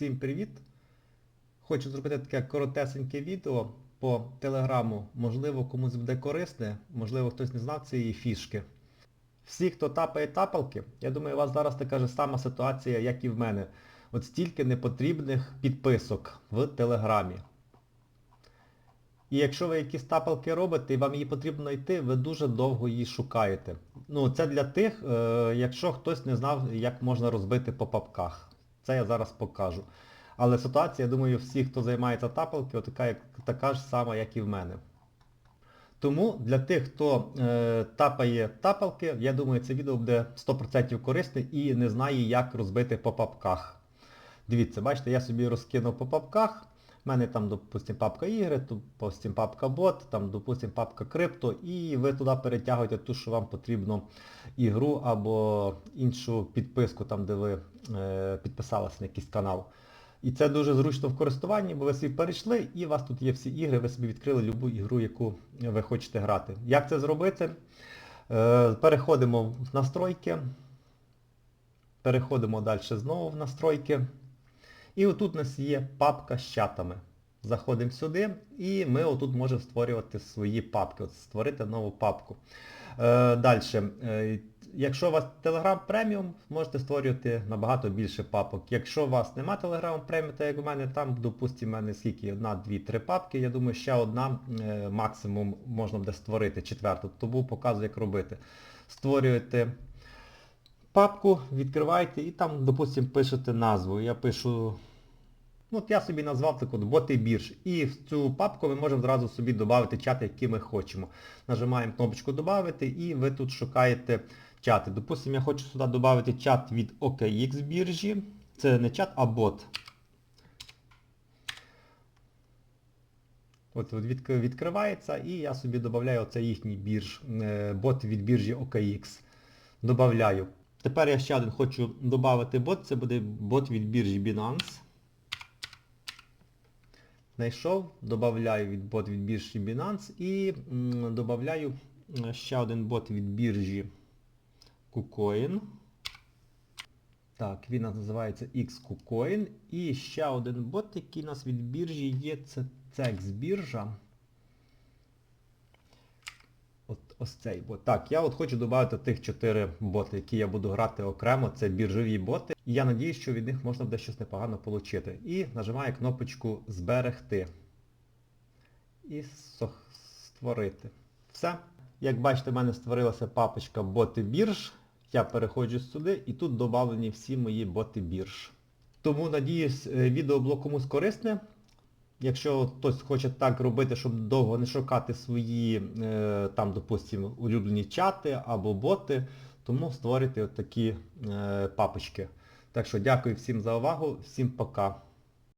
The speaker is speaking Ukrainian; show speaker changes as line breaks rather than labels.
Всім привіт! Хочу зробити таке коротесеньке відео по телеграму. Можливо, комусь буде корисне, можливо, хтось не знав цієї фішки. Всі, хто тапає тапалки, я думаю, у вас зараз така ж сама ситуація, як і в мене. От стільки непотрібних підписок в телеграмі. І якщо ви якісь тапалки робите і вам її потрібно знайти, ви дуже довго її шукаєте. Ну, це для тих, е, якщо хтось не знав, як можна розбити по папках. Це я зараз покажу. Але ситуація, я думаю, всі, хто займається тапалки, така, така ж сама, як і в мене. Тому для тих, хто е, тапає тапалки, я думаю, це відео буде 100% корисне і не знає, як розбити по папках. Дивіться, бачите, я собі розкинув по папках. У мене там, допустим, папка ігри, допустим, папка бот, там, допустим, папка крипто, і ви туди перетягуєте ту, що вам потрібно ігру або іншу підписку, там, де ви е, підписалися на якийсь канал. І це дуже зручно в користуванні, бо ви собі перейшли і у вас тут є всі ігри, ви собі відкрили любу ігру, яку ви хочете грати. Як це зробити? Е, переходимо в настройки. Переходимо далі знову в настройки. І отут у нас є папка з чатами. Заходимо сюди і ми отут можемо створювати свої папки. От створити нову папку. Е, далі. Е, якщо у вас Telegram Premium, можете створювати набагато більше папок. Якщо у вас нема Telegram Premium, так як у мене там, допустимо, в мене скільки, одна, дві, три папки, я думаю, ще одна е, максимум можна буде створити, четверту. Тому показую, як робити. Створюєте папку, відкриваєте і там, допустимо, пишете назву. Я пишу, ну от я собі назвав так от боти бірж. І в цю папку ми можемо зразу собі додати чати, які ми хочемо. Нажимаємо кнопочку Добавити і ви тут шукаєте чати. Допустимо, я хочу сюди додати чат від OKX біржі. Це не чат, а бот. От, от від, відкривається і я собі додаю оце їхній бірж, е, бот від біржі OKX. Добавляю. Тепер я ще один хочу додати бот, це буде бот від біржі Binance. Знайшов, додаю від бот від біржі Binance і додаю е, ще один бот від біржі KuCoin. Так, він називається XKuCoin. І ще один бот, який у нас від біржі є, це CEX біржа. От ось цей бот. Так, я от хочу додати тих 4 боти, які я буду грати окремо. Це біржові боти. І я надію, що від них можна буде щось непогано отримати. І нажимаю кнопочку Зберегти. І створити. Все. Як бачите, в мене створилася папочка боти бірж. Я переходжу сюди і тут додавлені всі мої боти бірж. Тому, надіюсь, е, відео було комусь корисне. Якщо хтось хоче так робити, щоб довго не шукати свої, е, там, допустимо, улюблені чати або боти, тому створюйте такі е, папочки. Так що дякую всім за увагу, всім пока.